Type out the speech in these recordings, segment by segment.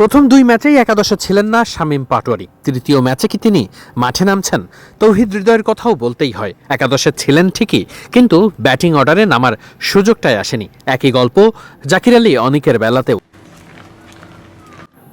প্রথম দুই ম্যাচেই একাদশে ছিলেন না শামীম পাটোয়ারি। তৃতীয় ম্যাচে কি তিনি মাঠে নামছেন? তৌহিদ হৃদয়ের কথাও বলতেই হয়, একাদশে ছিলেন ঠিকই, কিন্তু ব্যাটিং অর্ডারে নামার সুযোগটাই আসেনি। একই গল্প জাকির আলী অনিকের বেলাতেও।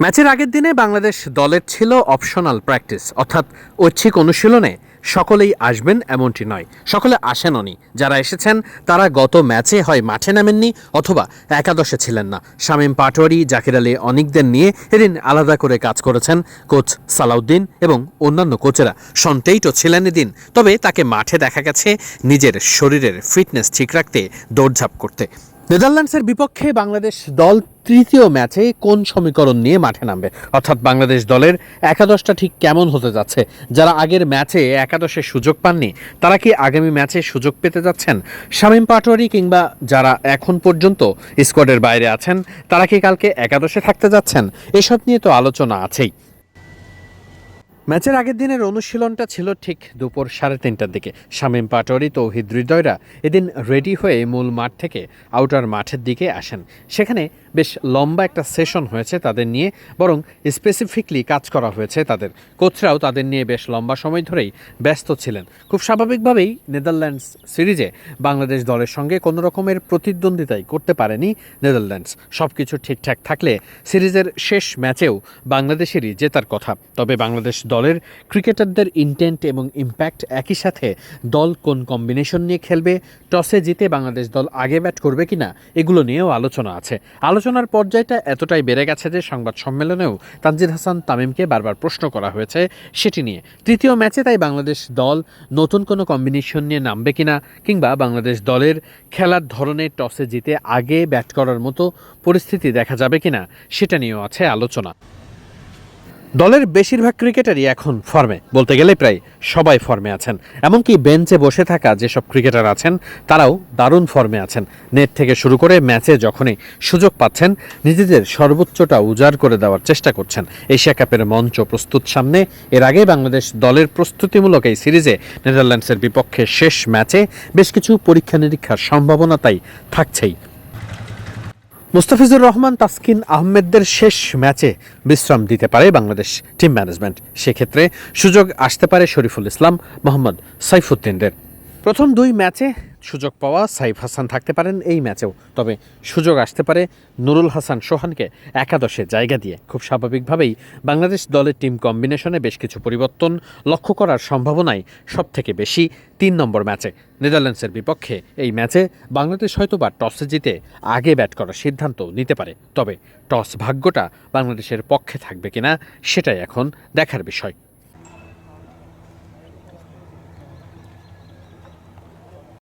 ম্যাচের আগের দিনে বাংলাদেশ দলের ছিল অপশনাল প্র্যাকটিস, অর্থাৎ ঐচ্ছিক অনুশীলনে সকলেই আসবেন এমনটি নয়। সকলে আসেন আসেননি যারা এসেছেন, তারা গত ম্যাচে হয় মাঠে নামেননি অথবা একাদশে ছিলেন না। শামীম পাটোয়ারি, জাকির আলী অনিকদের নিয়ে এদিন আলাদা করে কাজ করেছেন কোচ সালাউদ্দিন এবং অন্যান্য কোচেরা। সন্টেইটো ছিলেন এদিন, তবে তাকে মাঠে দেখা গেছে নিজের শরীরের ফিটনেস ঠিক রাখতে দৌড়ঝাঁপ করতে। নেদারল্যান্ডসের বিপক্ষে বাংলাদেশ দল তৃতীয় ম্যাচে কোন সমীকরণ নিয়ে মাঠে নামবে? অর্থাৎ বাংলাদেশ দলের একাদশটা ঠিক কেমন হতে যাচ্ছে? যারা আগের ম্যাচে একাদশে সুযোগ পাননি, তারা কি আগামী ম্যাচে সুযোগ পেতে যাচ্ছেন? শামীম পাটোয়ারি কিংবা যারা এখন পর্যন্ত স্কোয়াডের বাইরে আছেন, তারা কি কালকে একাদশে থাকতে যাচ্ছেন? এসব নিয়ে তো আলোচনা আছেই। ম্যাচের আগের দিনের অনুশীলনটা ছিল ঠিক দুপুর সাড়ে তিনটার দিকে। শামীম পাটোয়ারি, তৌহিদ হৃদয়রা এদিন রেডি হয়ে মূল মাঠ থেকে আউটার মাঠের দিকে আসেন। সেখানে বেশ লম্বা একটা সেশন হয়েছে তাদের নিয়ে, বরং স্পেসিফিকলি কাজ করা হয়েছে তাদের। কোচরাও তাদের নিয়ে বেশ লম্বা সময় ধরেই ব্যস্ত ছিলেন। খুব স্বাভাবিকভাবেই নেদারল্যান্ডস সিরিজে বাংলাদেশ দলের সঙ্গে কোনো রকমের প্রতিদ্বন্দ্বিতাই করতে পারেনি নেদারল্যান্ডস। সব কিছু ঠিকঠাক থাকলে সিরিজের শেষ ম্যাচেও বাংলাদেশেরই জেতার কথা। তবে বাংলাদেশ দলের ক্রিকেটারদের ইন্টেন্ট এবং ইম্প্যাক্ট একই সাথে দল কোন কম্বিনেশন নিয়ে খেলবে, টসে জিতে বাংলাদেশ দল আগে ব্যাট করবে কিনা, এগুলো নিয়েও আলোচনা আছে। আলোচনার পর্যায়টা এতটাই বেড়ে গেছে যে সংবাদ সম্মেলনেও তানজির হাসান তামিমকে বারবার প্রশ্ন করা হয়েছে সেটি নিয়ে। তৃতীয় ম্যাচে তাই বাংলাদেশ দল নতুন কোনো কম্বিনেশন নিয়ে নামবে কিনা কিংবা বাংলাদেশ দলের খেলার ধরনে টসে জিতে আগে ব্যাট করার মতো পরিস্থিতি দেখা যাবে কিনা সেটা নিয়েও আছে আলোচনা। দলের বেশিরভাগ ক্রিকেটারই এখন ফর্মে, বলতে গেলে প্রায় সবাই ফর্মে আছেন। এমনকি বেঞ্চে বসে থাকা যেসব ক্রিকেটার আছেন, তারাও দারুণ ফর্মে আছেন। নেট থেকে শুরু করে ম্যাচে যখনই সুযোগ পাচ্ছেন, নিজেদের সর্বোচ্চটা উজাড় করে দেওয়ার চেষ্টা করছেন। এশিয়া কাপের মঞ্চ প্রস্তুত সামনে, এর আগে বাংলাদেশ দলের প্রস্তুতিমূলক এই সিরিজে নেদারল্যান্ডসের বিপক্ষে শেষ ম্যাচে বেশ কিছু পরীক্ষা নিরীক্ষার সম্ভাবনা তাই থাকছেই। মুস্তাফিজুর রহমান তাসকিন আহমেদদের শেষ ম্যাচে বিশ্রাম দিতে পারে বাংলাদেশ টিম ম্যানেজমেন্ট। সেক্ষেত্রে সুযোগ আসতে পারে শরীফুল ইসলাম, মোহাম্মদ সাইফুদ্দিনদের। প্রথম দুই ম্যাচে সুযোগ পাওয়া সাইফ হাসান থাকতে পারেন এই ম্যাচেও। তবে সুযোগ আসতে পারে নুরুল হাসান সোহানকে একাদশে জায়গা দিয়ে। খুব স্বাভাবিকভাবেই বাংলাদেশ দলের টিম কম্বিনেশনে বেশ কিছু পরিবর্তন লক্ষ্য করার সম্ভাবনাই সবথেকে বেশি তিন নম্বর ম্যাচে। নেদারল্যান্ডসের বিপক্ষে এই ম্যাচে বাংলাদেশ হয়তোবা টসে জিতে আগে ব্যাট করার সিদ্ধান্ত নিতে পারে। তবে টস ভাগ্যটা বাংলাদেশের পক্ষে থাকবে কিনা, সেটাই এখন দেখার বিষয়।